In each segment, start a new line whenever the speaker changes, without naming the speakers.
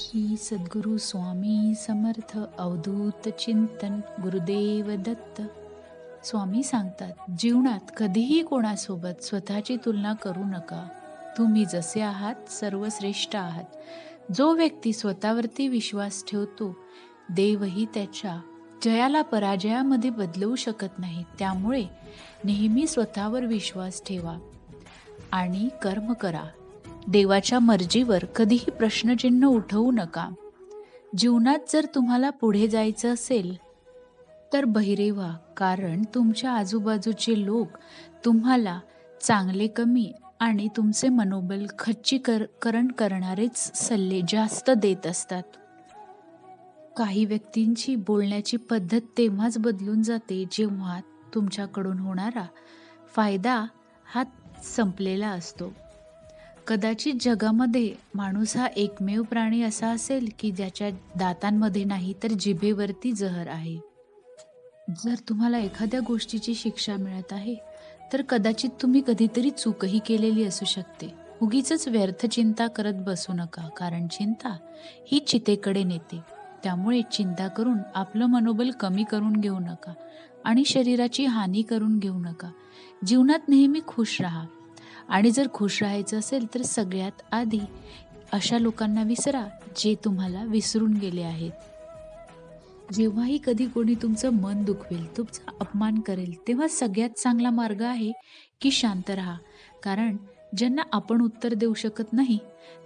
श्री सद्गुरु स्वामी समर्थ अवधूत चिंतन गुरुदेव दत्त. स्वामी सांगतात जीवनात कधीही कोणासोबत स्वतःची तुलना करू नका. तुम्ही जसे आहात सर्वश्रेष्ठ आहात. जो व्यक्ती स्वतःवरती विश्वास ठेवतो देवही त्याच्या जयाला पराजयामध्ये बदलवू शकत नाही. त्यामुळे नेहमी स्वतःवर विश्वास ठेवा आणि कर्म करा. देवाच्या मर्जीवर कधीही प्रश्नचिन्ह उठवू नका. जीवनात जर तुम्हाला पुढे जायचं असेल तर बहिरे व्हा कारण तुमच्या आजूबाजूचे लोक तुम्हाला चांगले कमी आणि तुमचे मनोबल खच्चीकर करण करणारेच सल्ले जास्त देत असतात. काही व्यक्तींची बोलण्याची पद्धत तेव्हाच बदलून जाते जेव्हा तुमच्याकडून होणारा फायदा हा संपलेला असतो. कदाचित जगामध्ये माणूस हा एकमेव प्राणी असा असेल की ज्याच्या दातांमध्ये नाही तर जिभेवरती जहर आहे. जर तुम्हाला एखाद्या गोष्टीची शिक्षा मिळत आहे तर कदाचित तुम्ही कधीतरी चूकही केलेली असू शकते. उगीच व्यर्थ चिंता करत बसू नका कारण चिंता ही चितेकडे नेते. त्यामुळे चिंता करून आपलं मनोबल कमी करून घेऊ नका आणि शरीराची हानी करून घेऊ नका. जीवनात नेहमी खुश राहा. आणि जर खुश राहायचं असेल तर सगळ्यात आधी अशा लोकांना विसरा जे तुम्हाला विसरून गेले आहेत. जेव्हाही कधी कोणी तुमचं मन दुखवेल तुमचा अपमान करेल तेव्हा सगळ्यात चांगला मार्ग आहे की शांत राहा. कारण ज्यांना आपण उत्तर देऊ शकत नाही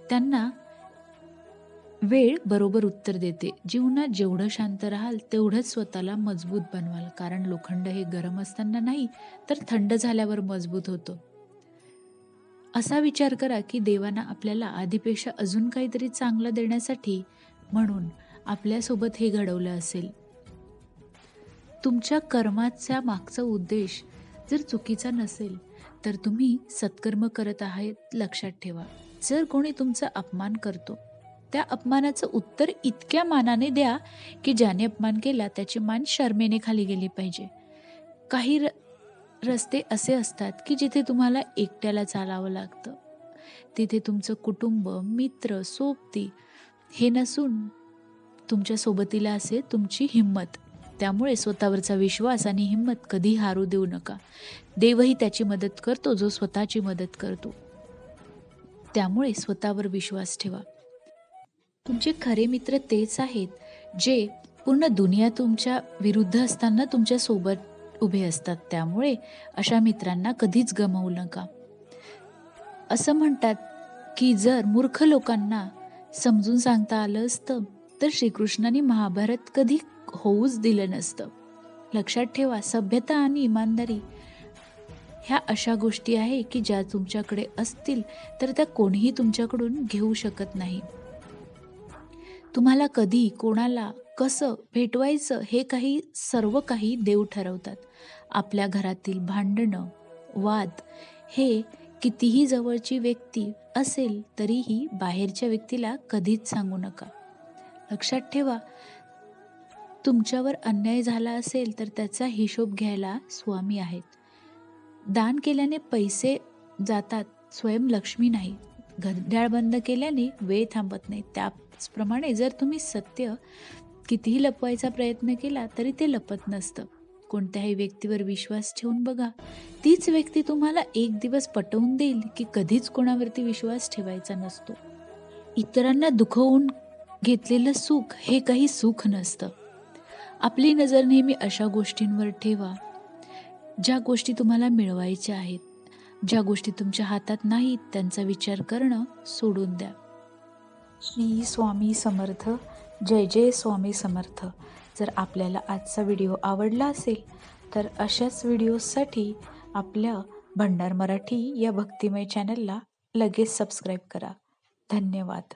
त्यांना वेळ बरोबर उत्तर देते. जीवनात जेवढं शांत राहाल तेवढंच स्वतःला मजबूत बनवाल. कारण लोखंड हे गरम असताना नाही तर थंड झाल्यावर मजबूत होतं. असा विचार करा की देवाना आपल्याला आधीपेक्षा अजून काहीतरी चांगलं देण्यासाठी म्हणून आपल्यासोबत हे घडवलं असेल. तुमच्या कर्माचा मागचा उद्देश जर चुकीचा नसेल तर तुम्ही सत्कर्म करत आहात लक्षात ठेवा. जर कोणी तुमचा अपमान करतो त्या अपमानाचं उत्तर इतक्या मानाने द्या की ज्याने अपमान केला त्याची मान शर्मेने खाली गेली पाहिजे. काही र रस्ते असे असतात की जिथे तुम्हाला एकट्याला चालावं लागतं. तिथे तुमचं कुटुंब मित्र सोबती हे नसून तुमच्या सोबतीला असे तुमची हिंमत. त्यामुळे स्वतःवरचा विश्वास आणि हिंमत कधी हारू देऊ नका. देवही त्याची मदत करतो जो स्वतःची मदत करतो. त्यामुळे स्वतःवर विश्वास ठेवा. तुमचे खरे मित्र तेच आहेत जे पूर्ण दुनिया तुमच्या विरुद्ध असताना तुमच्यासोबत उभे असतात. त्यामुळे अशा मित्रांना कधीच गमावू नका. असं म्हणतात की जर मूर्ख लोकांना समजून सांगता आलं असतं तर श्रीकृष्णाने महाभारत कधी होऊच दिलं नसतं. लक्षात ठेवा सभ्यता आणि इमानदारी ह्या अशा गोष्टी आहे की ज्या तुमच्याकडे असतील तर त्या कोणीही तुमच्याकडून घेऊ शकत नाही. तुम्हाला कधी कोणाला कसं भेटवायचं हे काही सर्व काही देव ठरवतात. आपल्या घरातील भांडणं वाद हे कितीही जवळची व्यक्ती असेल तरीही बाहेरच्या व्यक्तीला कधीच सांगू नका. लक्षात ठेवा तुमच्यावर अन्याय झाला असेल तर त्याचा हिशोब घ्यायला स्वामी आहेत. दान केल्याने पैसे जातात स्वयं लक्ष्मी नाही. घड्याळ बंद केल्याने वेळ थांबत नाही. त्या त्याचप्रमाणे जर तुम्ही सत्य कितीही लपवायचा प्रयत्न केला तरी ते लपत नसतं. कोणत्याही व्यक्तीवर विश्वास ठेवून बघा. तीच व्यक्ती तुम्हाला एक दिवस पटवून देईल की कधीच कोणावरती विश्वास ठेवायचा नसतो. इतरांना दुखवून घेतलेलं सुख हे काही सुख नसतं. आपली नजर नेहमी अशा गोष्टींवर ठेवा ज्या गोष्टी तुम्हाला मिळवायच्या आहेत. ज्या गोष्टी तुमच्या हातात नाहीत त्यांचा विचार करणं सोडून द्या. श्री स्वामी समर्थ. जय जय स्वामी समर्थ. जर आपल्याला आजचा व्हिडिओ आवडला असेल तर अशाच व्हिडिओसाठी आपल्या भंडार मराठी या भक्तिमय चॅनलला लगेच सबस्क्राईब करा. धन्यवाद.